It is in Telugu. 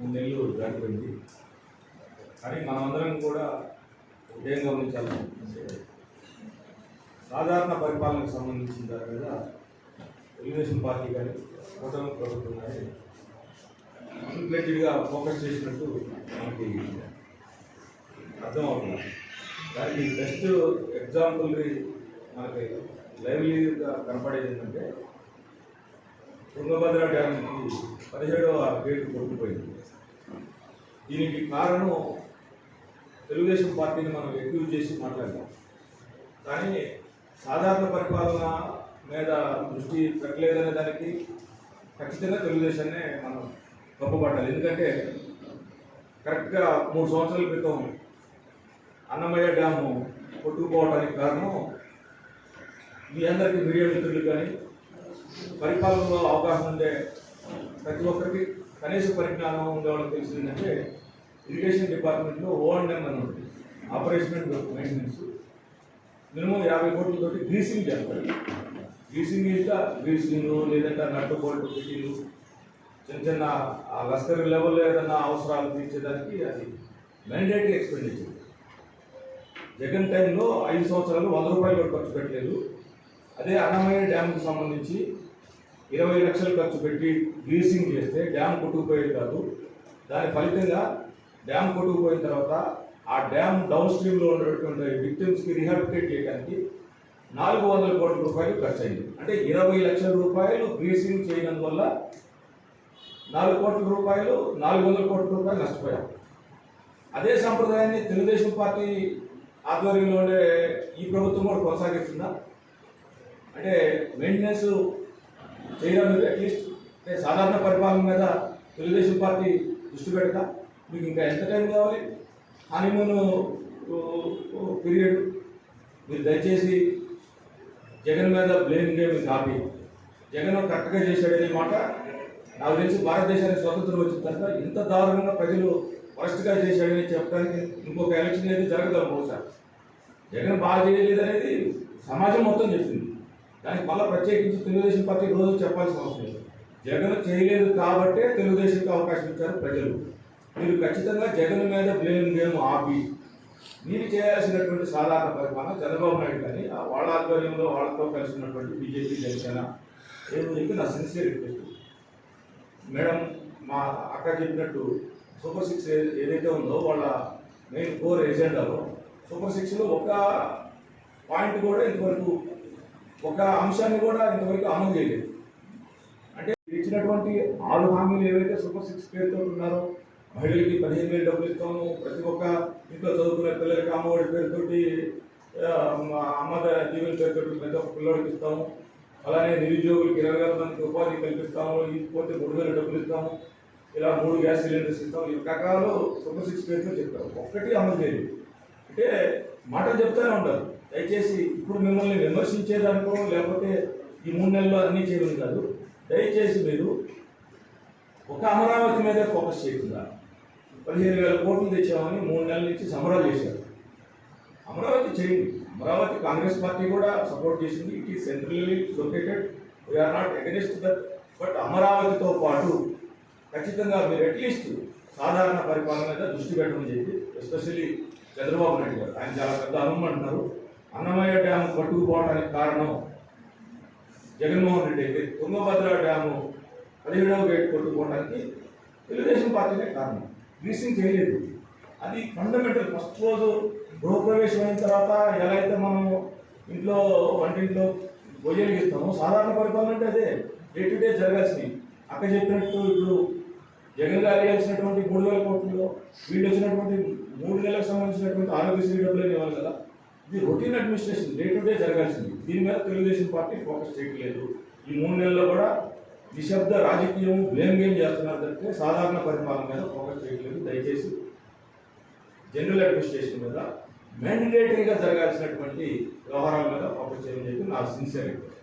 మూడు నెలలు దాటిపోయింది. కానీ మనమందరం కూడా ఏం గమనించాలి. సాధారణ పరిపాలనకు సంబంధించిన దాని మీద తెలుగుదేశం పార్టీ కానీ కూటమి ప్రభుత్వం కానీ అన్ప్లెటెడ్గా ఫోకస్ చేసినట్టు మనకి అర్థమవుతుంది. దానికి బెస్ట్ ఎగ్జాంపుల్ మనకి లైవ్లీగా కనపడేది ఏంటంటే తుంగభద్ర డ్యామ్కి పదిహేడవ గేటు కొట్టుకుపోయింది. దీనికి కారణం తెలుగుదేశం పార్టీని మనం ఎక్కువ చేసి మాట్లాడతాం కానీ సాధారణ పరిపాలన మీద దృష్టి పెట్టలేదనే దానికి ఖచ్చితంగా తెలుగుదేశాన్నే మనం గొప్పపడాలి ఎందుకంటే కరెక్ట్గా మూడు సంవత్సరాల క్రితం అన్నమయ్య డ్యాము కొట్టుకుపోవడానికి కారణం మీ అందరికీ మీడియా మిత్రులు కానీ పరిపాలనలో అవకాశం ఉండే ప్రతి ఒక్కరికి కనీస పరిజ్ఞానం ఉండేవాళ్ళకి తెలిసిందంటే ఇరిగేషన్ డిపార్ట్మెంట్లో ఓఎండ్ఎం అని ఉంటుంది. ఆపరేషన్ అండ్ మెయింటెనెన్స్ మినిమం యాభై కోట్లతోటి గ్రీసింగ్ చేస్తారు. గ్రీసింగ్ ఇంకా గ్రీసింగ్ లేదంటే నట్టు బోల్ట్ ఫిట్టింగ్ చిన్న చిన్న ఆ లస్కర్ లెవెల్లో ఏదైనా అవసరాలు తీర్చేదానికి అది మ్యాండేటరీ ఎక్స్పెండిచర్ జగన్ టైంలో ఐదు సంవత్సరాలు వంద రూపాయలు ఖర్చు పెట్టలేదు. అదే అన్నమయ్య డ్యామ్కు సంబంధించి ఇరవై లక్షలు ఖర్చు పెట్టి గ్రీసింగ్ చేస్తే డ్యామ్ కొట్టుకుపోయేది కాదు. దాని ఫలితంగా డ్యామ్ కొట్టుకుపోయిన తర్వాత ఆ డ్యామ్ డౌన్ స్ట్రీమ్లో ఉన్నటువంటి విక్టిమ్స్కి రిహాబిలిటేట్ చేయడానికి నాలుగు వందల కోట్ల రూపాయలు ఖర్చు అయింది అంటే ఇరవై లక్షల రూపాయలు గ్రీసింగ్ చేయనందువల్ల నాలుగు కోట్ల రూపాయలు నాలుగు వందల కోట్ల రూపాయలు నష్టపోయాం. అదే సంప్రదాయాన్ని తెలుగుదేశం పార్టీ ఆధ్వర్యంలో ఉండే ఈ ప్రభుత్వం కూడా కొనసాగిస్తుందా? అంటే మెయింటెనెన్స్ చేయడం అట్లీస్ట్ అంటే సాధారణ పరిపాలన మీద తెలుగుదేశం పార్టీ దృష్టి పెడతా. మీకు ఇంకా ఎంత టైం కావాలి? హనీమూన్ పీరియడ్ మీరు దయచేసి జగన్ మీద బ్లేమ్ గేమ్ కాపీ. జగన్ కరెక్ట్గా చేశాడనే మాట నాకు తెలిసి భారతదేశానికి స్వతంత్రం వచ్చిన తర్వాత ఇంత దారుణంగా ప్రజలు వరస్ట్గా చేశాడని చెప్పడానికి ఇంకొక ఎలక్షన్ అనేది జరగదు బహుశా జగన్ బాగా చేయలేదు అనేది సమాజం మొత్తం చెప్పింది. దానికి మళ్ళీ ప్రత్యేకించి తెలుగుదేశం పార్టీ రోజు చెప్పాల్సిన అవసరం లేదు. జగన్ చేయలేదు కాబట్టే తెలుగుదేశంకి అవకాశం ఇచ్చారు ప్రజలు. మీరు ఖచ్చితంగా జగన్ మీద బ్లేమ్ గేమ్ ఆపి మీరు చేయాల్సినటువంటి సాధారణ పరిపాలన చంద్రబాబు నాయుడు కానీ వాళ్ళ ఆధ్వర్యంలో వాళ్ళతో కలిసి ఉన్నటువంటి బీజేపీ జనసేన ఏమో నా సిన్సియర్ రిక్వెస్ట్ మేడం మా అక్క చెప్పినట్టు సూపర్ సిక్స్ ఏదైతే ఉందో వాళ్ళ మెయిన్ కోర్ ఎజెండాలో సూపర్ సిక్స్లో ఒక పాయింట్ కూడా ఇంతవరకు ఒక అంశాన్ని కూడా ఇంతవరకు అమలు చేయలేదు. అంటే ఇచ్చినటువంటి ఆరు హామీలు ఏవైతే సూపర్ సిక్స్ పేరుతో ఉన్నారో మహిళలకి పదిహేను వేలు డబ్బులు ఇస్తాము ప్రతి ఒక్క ఇంట్లో చదువుకునే పిల్లలకి అమ్మఒడి పేరుతోటి ఆ, అమ్మ దీవెల పేరుతోటి ప్రతి ఒక్క పిల్లలకి ఇస్తాము. అలానే నిరుద్యోగులకి ఇరవై వేల మందికి ఉపాధి కల్పిస్తాము ఇకపోతే మూడు వేల డబ్బులు ఇస్తాము. ఇలా మూడు గ్యాస్ సిలిండర్స్ ఇస్తాము. ఈ రకాలు సూపర్ సిక్స్ పేరుతో చెప్తారు ఒక్కటి అమలు చేయలేదు. అంటే మాటలు చెప్తూనే ఉంటారు. దయచేసి ఇప్పుడు మిమ్మల్ని విమర్శించేదానికో లేకపోతే ఈ మూడు నెలల్లో అన్నీ చేయడం కాదు. దయచేసి మీరు ఒక అమరావతి మీదే ఫోకస్ చేయకుండా పదిహేను వేల కోట్లు తెచ్చామని మూడు నెలల నుంచి సమరాలు చేశారు. అమరావతి చేయండి. అమరావతి కాంగ్రెస్ పార్టీ కూడా సపోర్ట్ చేసింది. It is centrally located. We're not against that but అమరావతితో పాటు ఖచ్చితంగా మీరు అట్లీస్ట్ సాధారణ పరిపాలన మీద దృష్టి పెట్టమని చెప్పి ఎస్పెషల్లీ చంద్రబాబు నాయుడు గారు. ఆయన చాలా పెద్ద అనుమతి అంటున్నారు అన్నమయ్య డ్యామ్ పట్టుకుపోవడానికి కారణం జగన్మోహన్ రెడ్డి అయితే తుంగభద్ర డ్యాము పదిహేడవ గేట్ కొట్టుకోవడానికి తెలుగుదేశం పార్టీనే కారణం. గ్రీసింగ్ చేయలేదు. అది ఫండమెంటల్ ఫస్ట్ రోజు గృహప్రవేశం అయిన తర్వాత ఎలా అయితే మనం ఇంట్లో వంటింట్లో భోజనం ఇస్తామో సాధారణ పరిపాలన అంటే అదే. డే టు డే జరగాల్సింది. అక్క చెప్పినట్టు ఇప్పుడు జగన్ గారు వేయాల్సినటువంటి మూడు వేల కోట్లలో వీళ్ళు వచ్చినటువంటి మూడు నెలలకు సంబంధించినటువంటి ఆరోగ్యశ్రీ డబ్బులు ఇవ్వాలి కదా? ఇది routine administration day to day జరగాల్సింది. దీని మీద తెలుగుదేశం పార్టీ ఫోకస్ చేయట్లేదు. ఈ మూడు నెలల్లో కూడా నిశ్శబ్ద రాజకీయం బ్లేమ్ గేమ్ చేస్తున్నారు తప్పితే సాధారణ పరిపాలన మీద ఫోకస్ చేయట్లేదు. దయచేసి జనరల్ అడ్మినిస్ట్రేషన్ మీద మ్యాండేటరీగా జరగాల్సినటువంటి వ్యవహారాల మీద ఫోకస్ చేయమని చెప్పి నా సిన్సియర్ రిక్వెస్ట్.